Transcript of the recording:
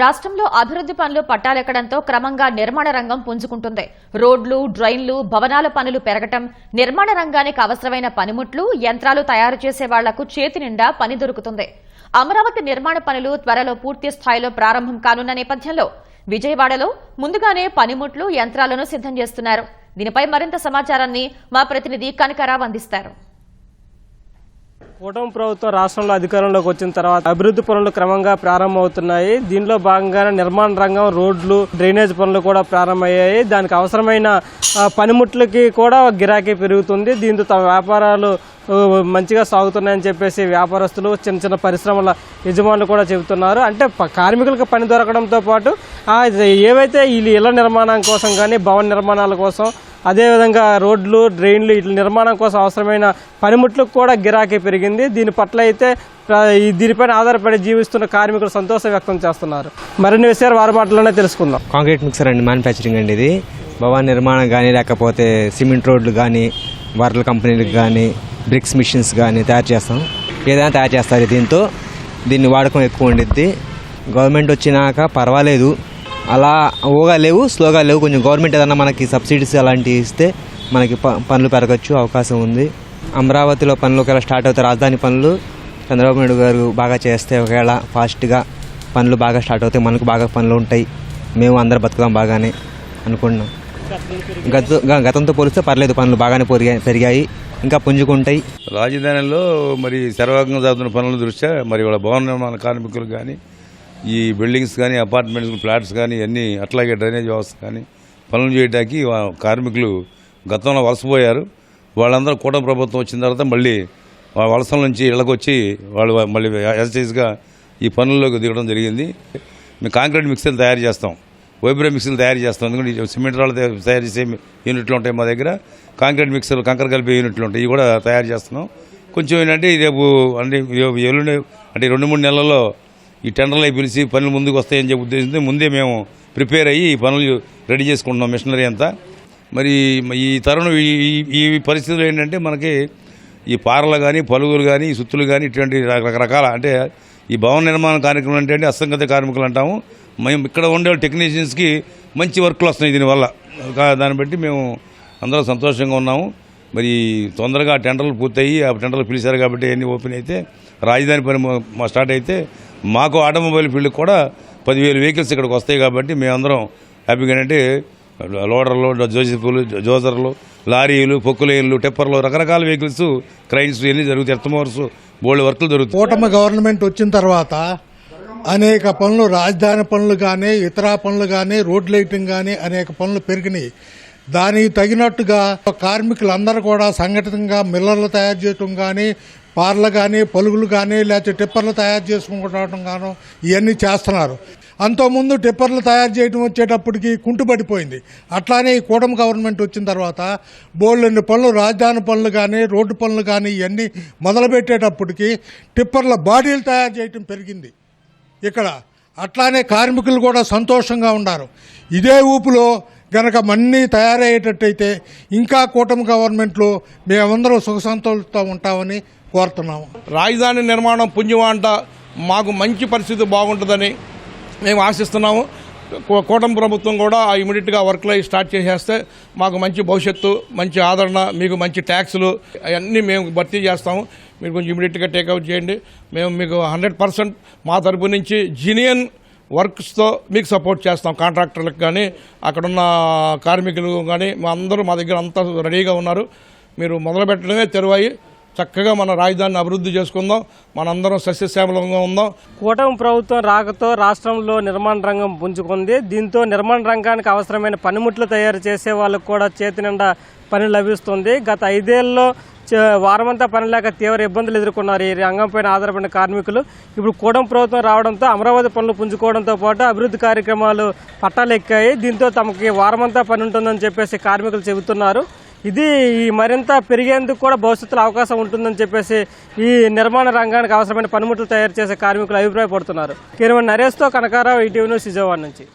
రాష్ట్రంలో అభివృద్ధి పనులు పట్టాలెక్కడంతో క్రమంగా నిర్మాణ రంగం పుంజుకుంటుంది. రోడ్లు డ్రైన్లు భవనాల పనులు పెరగటం నిర్మాణ రంగానికి అవసరమైన పనిముట్లు యంత్రాలు తయారు చేసే వాళ్ళకు చేతి నిండా పని దొరుకుతుంది. అమరావతి నిర్మాణ పనులు త్వరలో పూర్తి స్థాయిలో ప్రారంభం కానున్న నేపథ్యంలో విజయవాడలో ముందుగానే పనిముట్లు యంత్రాలను సిద్ధం చేస్తున్నారు. దీనిపై మరింత సమాచారాన్ని మా ప్రతినిధి కనకరావు అందిస్తారు. కూటమి ప్రభుత్వం రాష్ట్రంలో అధికారంలోకి వచ్చిన తర్వాత అభివృద్ధి పనులు క్రమంగా ప్రారంభమవుతున్నాయి. దీనిలో భాగంగానే నిర్మాణ రంగం రోడ్లు డ్రైనేజ్ పనులు కూడా ప్రారంభమయ్యాయి. దానికి అవసరమైన పనిముట్లకి కూడా గిరాకీ పెరుగుతుంది. దీంతో తమ వ్యాపారాలు మంచిగా సాగుతున్నాయని చెప్పేసి వ్యాపారస్తులు చిన్న చిన్న పరిశ్రమల యజమానులు కూడా చెబుతున్నారు. అంటే కార్మికులకు పని దొరకడంతో పాటు ఏవైతే ఈ ఇళ్ళ నిర్మాణం కోసం కానీ భవన నిర్మాణాల కోసం అదేవిధంగా రోడ్లు డ్రైన్లు వీటి నిర్మాణం కోసం అవసరమైన పనిముట్లకు కూడా గిరాకీ పెరిగింది. దీని పట్ల అయితే దీనిపైన ఆధారపడి జీవిస్తున్న కార్మికులు సంతోషం వ్యక్తం చేస్తున్నారు. మరిన్ని విషయాలు వారి మాటలోనే తెలుసుకుందాం. కాంక్రీట్ మిక్సర్ అండి మ్యానుఫ్యాక్చరింగ్ అండి ఇది. భవన నిర్మాణం కానీ లేకపోతే సిమెంట్ రోడ్లు కానీ వాటర్ కంపెనీలకు కానీ బ్రిక్స్ మిషన్స్ కానీ తయారు చేస్తాం. ఏదైనా తయారు చేస్తారు దీంతో. దీన్ని వాడకం ఎక్కువ ఉండిద్ది. గవర్నమెంట్ వచ్చినాక పర్వాలేదు. అలా ఓగా లేవు స్లోగా లేవు. కొంచెం గవర్నమెంట్ ఏదన్నా మనకి సబ్సిడీస్ అలాంటివి ఇస్తే మనకి ప- పనులు పెరగచ్చు అవకాశం ఉంది. అమరావతిలో పనులు ఒకవేళ స్టార్ట్ అవుతాయి రాజధాని పనులు చంద్రబాబు నాయుడు గారు బాగా చేస్తే ఒకవేళ ఫాస్ట్గా పనులు బాగా స్టార్ట్ అవుతాయి మనకు బాగా పనులు ఉంటాయి. మేము అందరు బతుకుదాం బాగానే అనుకున్నాం గత గతంతో పోలిస్తే పర్లేదు పనులు బాగానే పెరిగాయి పెరిగాయి ఇంకా పుంజుకుంటాయి. రాజధానిలో మరి సర్వాగంగా జరుగుతున్న పనుల దృష్ట్యా మరి వాళ్ళ భవన నిర్మాణ కార్మికులు కానీ ఈ బిల్డింగ్స్ కానీ అపార్ట్మెంట్స్ ఫ్లాట్స్ కానీ అన్నీ అట్లాగే డ్రైనేజ్ వ్యవస్థ కానీ పనులు చేయడానికి కార్మికులు గతంలో వలసపోయారు. వాళ్ళందరూ కూటమి ప్రభుత్వం వచ్చిన తర్వాత మళ్ళీ వాళ్ళ వలసల నుంచి ఇళ్ళకొచ్చి వాళ్ళు మళ్ళీ ఎక్సర్సైజ్గా ఈ పనుల్లోకి దిగడం జరిగింది. మేము కాంక్రీట్ మిక్సర్లు తయారు చేస్తాం. వైబ్రే మిక్సర్లు తయారు చేస్తాం. ఎందుకంటే సిమెంట్ రాళ్ళు తయారు- చేసే యూనిట్లు ఉంటాయి మా దగ్గర. కాంక్రీట్ మిక్సర్లు కంకర కలిపే యూనిట్లు ఉంటాయి. ఇవి కూడా తయారు చేస్తున్నాం. కొంచెం ఏంటంటే రేపు అంటే ఎల్లుండి అంటే రెండు మూడు నెలల్లో ఈ టెండర్లు అవి పిలిచి పనులు ముందుకు వస్తాయని చెప్పి ఉద్దేశంతో ముందే మేము ప్రిపేర్ అయ్యి ఈ పనులు రెడీ చేసుకుంటున్నాం మిషనరీ అంతా. మరి ఈ తరుణం ఈ- ఈ- పరిస్థితులు ఏంటంటే మనకి ఈ పారలు కానీ పలుగులు కానీ సుత్తులు కానీ ఇటువంటి రకరకాల అంటే ఈ భవన నిర్మాణ కార్యక్రమం అంటే అసంగత కార్మికులు అంటాము. మేము ఇక్కడ ఉండే టెక్నీషియన్స్కి మంచి వర్క్లు వస్తున్నాయి దీనివల్ల. కా- దాన్ని బట్టి మేము అందరం సంతోషంగా ఉన్నాము. మరి తొందరగా టెండర్లు పూర్తయి ఆ టెండర్లు పిలిచారు కాబట్టి అన్నీ ఓపెన్ అయితే రాజధాని పని మా స్టార్ట్ అయితే మాకు ఆటోమొబైల్ ఫీల్డ్కి కూడా పదివేలు వెహికల్స్ ఇక్కడికి వస్తాయి కాబట్టి మేమందరం హ్యాపీగా అంటే లోడర్లు జోసెఫ్లు జోజర్లు లారీలు పొక్కులేన్లు టెప్పర్లు రకరకాల వెహికల్స్ క్రైన్స్ ఇవన్నీ జరుగుతాయి ఎర్తమోర్స్ బోల్డ్ వర్క్లు జరుగుతాయి. కూటమి గవర్నమెంట్ వచ్చిన తర్వాత అనేక పనులు రాజధాని పనులు కానీ ఇతర పనులు కానీ రోడ్ లైటింగ్ కానీ అనేక పనులు పెరిగినాయి. దానికి తగినట్టుగా కార్మికులందరూ కూడా సంఘటితంగా మిల్లర్లు తయారు చేయటం కానీ పార్లు కానీ పలుగులు కానీ లేకపోతే టిప్పర్లు తయారు చేసుకుంటాం గాను ఇవన్నీ చేస్తున్నారు. అంతకుముందు టిప్పర్లు తయారు చేయడం వచ్చేటప్పటికి కుంటుపడిపోయింది. అట్లానే ఈ కూటమి గవర్నమెంట్ వచ్చిన తర్వాత బోళ్ళని పనులు రాజధాని పనులు కానీ రోడ్డు పనులు కానీ ఇవన్నీ మొదలుపెట్టేటప్పటికి టిప్పర్ల బాడీలు తయారు చేయటం పెరిగింది. ఇక్కడ అట్లానే కార్మికులు కూడా సంతోషంగా ఉన్నారు. ఇదే ఊపులో గనక మన్నీ తయారయ్యేటట్టయితే ఇంకా కూటమి గవర్నమెంట్లో మేమందరం సుఖ సంతోషంతో ఉంటామని కోరుతున్నాము. రాజధాని నిర్మాణం పుణ్యమంట మాకు మంచి పరిస్థితి బాగుంటుందని మేము ఆశిస్తున్నాము. కూటమి ప్రభుత్వం కూడా ఆ ఇమీడియట్గా వర్క్లు అవి స్టార్ట్ చేసేస్తే మాకు మంచి భవిష్యత్తు మంచి ఆదరణ మీకు మంచి ట్యాక్సులు అవన్నీ మేము భర్తీ చేస్తాము. మీరు కొంచెం ఇమీడియట్గా టేక్అవుట్ చేయండి. మేము మీకు హండ్రెడ్ పర్సెంట్ మా తరపు నుంచి జీనియన్ వర్క్స్తో మీకు సపోర్ట్ చేస్తాం. కాంట్రాక్టర్లకు కానీ అక్కడున్న కార్మికులు కానీ మా అందరూ మా దగ్గర అంతా రెడీగా ఉన్నారు. మీరు మొదలు పెట్టడమే తెరువాయి. చక్కగా మన రాజధానిని అభివృద్ధి చేసుకుందాం. మనందరం సస్యశ్యామలంగా ఉందాం. కూటమి ప్రభుత్వం రాకతో రాష్ట్రంలో నిర్మాణ రంగం పుంజుకుంది. దీంతో నిర్మాణ రంగానికి అవసరమైన పనిముట్లు తయారు చేసే వాళ్ళకు కూడా చేతి నిండా పని లభిస్తుంది. గత ఐదేళ్ళలో వారమంతా పని లేక తీవ్ర ఇబ్బందులు ఎదుర్కొన్నారు ఈ రంగంపైన ఆధారపడిన కార్మికులు. ఇప్పుడు కూడం ప్రభుత్వం రావడంతో అమరావతి పనులు పుంజుకోవడంతో పాటు అభివృద్ధి కార్యక్రమాలు పట్టాలెక్కాయి. దీంతో తమకి వారమంతా పని ఉంటుందని చెప్పేసి కార్మికులు చెబుతున్నారు. ఇది ఈ మరింత పెరిగేందుకు కూడా భవిష్యత్తులో అవకాశం ఉంటుందని చెప్పేసి ఈ నిర్మాణ రంగానికి అవసరమైన పనిముట్లు తయారు చేసే కార్మికులు అభిప్రాయపడుతున్నారు. కిరణ్ నరేష్తో కనకారావు ఈటీవీ న్యూస్ విజయవాడ నుంచి.